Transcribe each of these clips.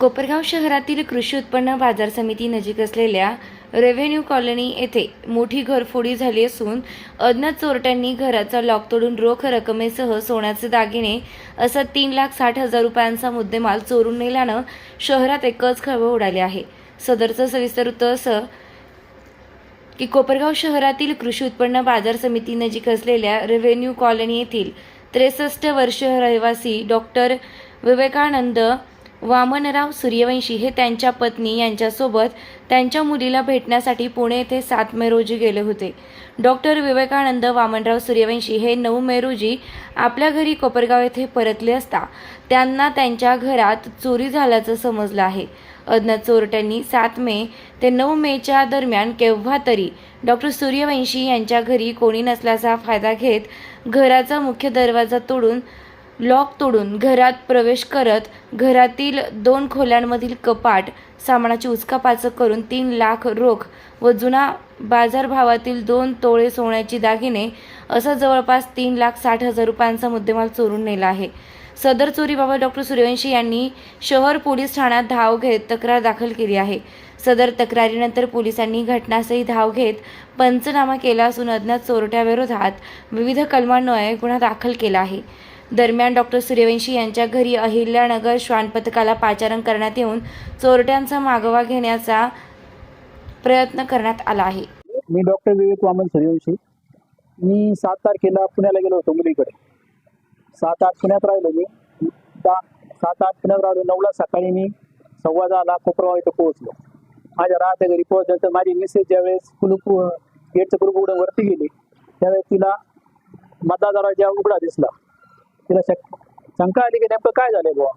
कोपरगाव शहरातील कृषी उत्पन्न बाजार समिती नजीक असलेल्या रेव्हेन्यू कॉलनी येथे मोठी घरफोडी झाली असून अज्ञात चोरट्यांनी घराचा लॉक तोडून रोख रकमेसह सोन्याचे दागिने असा तीन लाख साठ हजार रुपयांचा मुद्देमाल चोरून नेल्यानं शहरात एकच खळबळ उडाली आहे. सदरचं सविस्तर उत्तर असं की कोपरगाव शहरातील कृषी उत्पन्न बाजार समिती नजीक असलेल्या रेव्हेन्यू कॉलनी येथील त्रेसष्ट वर्षीय रहिवासी डॉक्टर विवेकानंद वामनराव सूर्यवंशी हे त्यांच्या पत्नी यांच्यासोबत त्यांच्या मुलीला भेटण्यासाठी पुणे येथे सात मे रोजी गेले होते. डॉक्टर विवेकानंद वामनराव सूर्यवंशी हे नऊ मे रोजी आपल्या घरी कोपरगाव येथे परतले असता त्यांना त्यांच्या घरात चोरी झाल्याचं समजलं आहे. अज्ञात चोरट्यांनी सात मे ते नऊ मेच्या दरम्यान केव्हा तरी डॉक्टर सूर्यवंशी यांच्या घरी कोणी नसल्याचा फायदा घेत घराचा मुख्य दरवाजा तोडून लॉक तोडून घरात प्रवेश करत घरातील दोन खोल्यांमधील कपाट सामानाची उचकापाचक करून तीन लाख रोख व जुना बाजारभावातील दोन तोळे सोन्याची दागिने असा जवळपास तीन लाख साठ हजार रुपयांचा मुद्देमाल चोरून नेला आहे. सदर चोरीबाबत डॉक्टर सूर्यवंशी यांनी शहर पोलीस ठाण्यात धाव घेत तक्रार दाखल केली आहे. सदर तक्रारीनंतर पोलिसांनी घटनास्थळी धाव घेत पंचनामा केला असून अज्ञात चोरट्याविरोधात विविध कलमान्वये गुन्हा दाखल केला आहे. दरम्यान डॉक्टर सूर्यवंशी यांच्या घरी अहिल्यानगर श्वान पथकाला पाचारण करण्यात येऊन चोरट्यांचा मागोवा घेण्याचा प्रयत्न करण्यात आला आहे. मी डॉक्टर विवेक वामन सूर्यवंशी. मी सात तारखेला पुण्याला गेलो होतो मुलीकडे. सात आठ पुण्यात राहिलो मी. दहा सात आठ पुण्यात राहिलो. नऊला सकाळी मी सव्वा दहाला कोपरगाव इथं पोहोचलो. माझ्या राहत्या घरी पोहोचल्यानंतर माझी मिसेस ज्यावेळेस कुलूप गेटचं कुलूप उघडून वरती गेली त्यावेळेस तिला मधला दरवाजा उघडा दिसला तिला शक शंका आली की नेमकं काय झालंय बुवा?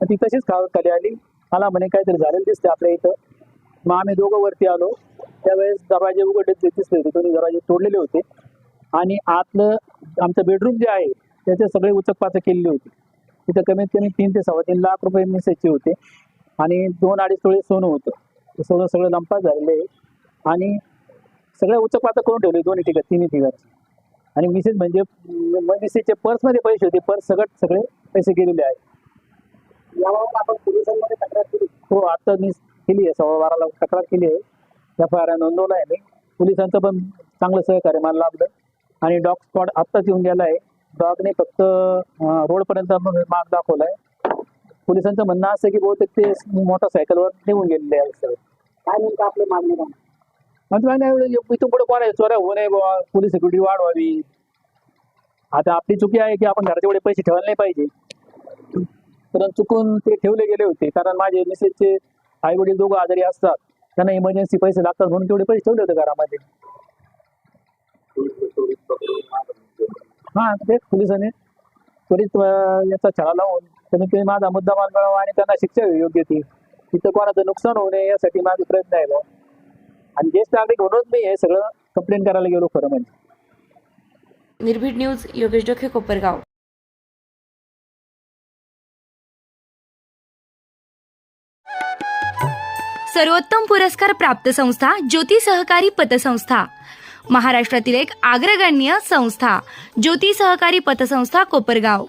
ती तशीच खावत खाली आली. मला म्हणे काहीतरी झालेलं दिसते आपल्या इथं. मग आम्ही दोघं वरती आलो. त्यावेळेस दरवाजे उघडले दिसले होते. दोन्ही दरवाजे तोडलेले होते. आणि आतलं आमचं बेडरूम जे आहे त्याचे सगळे उचकपाचक केलेली होती. तिथं कमीत कमी तीन ते सव्वा तीन लाख रुपये मिसेजचे होते. आणि दोन अडीच तोळे सोनं होतं. ते सोनं सगळं लंपा झालेलं आहे. आणि सगळं उचकपाचक करून ठेवले दोन्ही ठिकाणी तिन्ही ठिकाणी. आणि मिसेस म्हणजे मिसेसचे पर्समध्ये पैसे होते. पर्स सगळं सगळे पैसे गेलेले आहेत. याबाबत आपण पोलिसांमध्ये तक्रार केली. हो आता मी केली आहे. सव्वा बाराला तक्रार केली आहे. एफ आय आर नोंदवला आहे मी. पोलिसांचं पण चांगलं सहकार्य मला लाभलं. आणि डॉग स्पॉट आत्ताच येऊन गेला आहे. डॉगने फक्त रोडपर्यंत मार्ग दाखवला आहे पोलिसांचं म्हणणं असं आहे की बहुतेक ते मोटरसायकलवर निघून गेलेले आहे सगळे काय नेमकं आपली मागणी? एवढं इथून पुढे कोणा चोऱ्या होऊ नये बाबा पोलीस सिक्युरिटी वाढवावी. आता आपली चुकी आहे की आपण घरात एवढे पैसे ठेवायला नाही पाहिजे. कारण चुकून ते ठेवले गेले होते. कारण माझे मिसेसचे आई वडील दोघं आजारी असतात. त्यांना इमर्जन्सी पैसे लागतात म्हणून तेवढे पैसे ठेवले होते घरामध्ये. हा तेच पोलिसांनी. त्वरित याचा छळा लावून त्यांनी ते माझा मुद्दा मान मिळावा आणि त्यांना शिक्षा योग्य ती. तिथं कोणाचं नुकसान होऊ नये यासाठी माझे प्रयत्न आहे बुवा. आणि ज्येष्ठ नागरिक म्हणून मी हे सगळं कंप्लेंट करायला गेलो खरं म्हणजे. निर्भीड न्यूज योगेश डोखे कोपरगाव. सर्वोत्तम पुरस्कार प्राप्त संस्था ज्योती सहकारी पतसंस्था. महाराष्ट्रातील एक अग्रगण्य संस्था ज्योती सहकारी पतसंस्था कोपरगाव.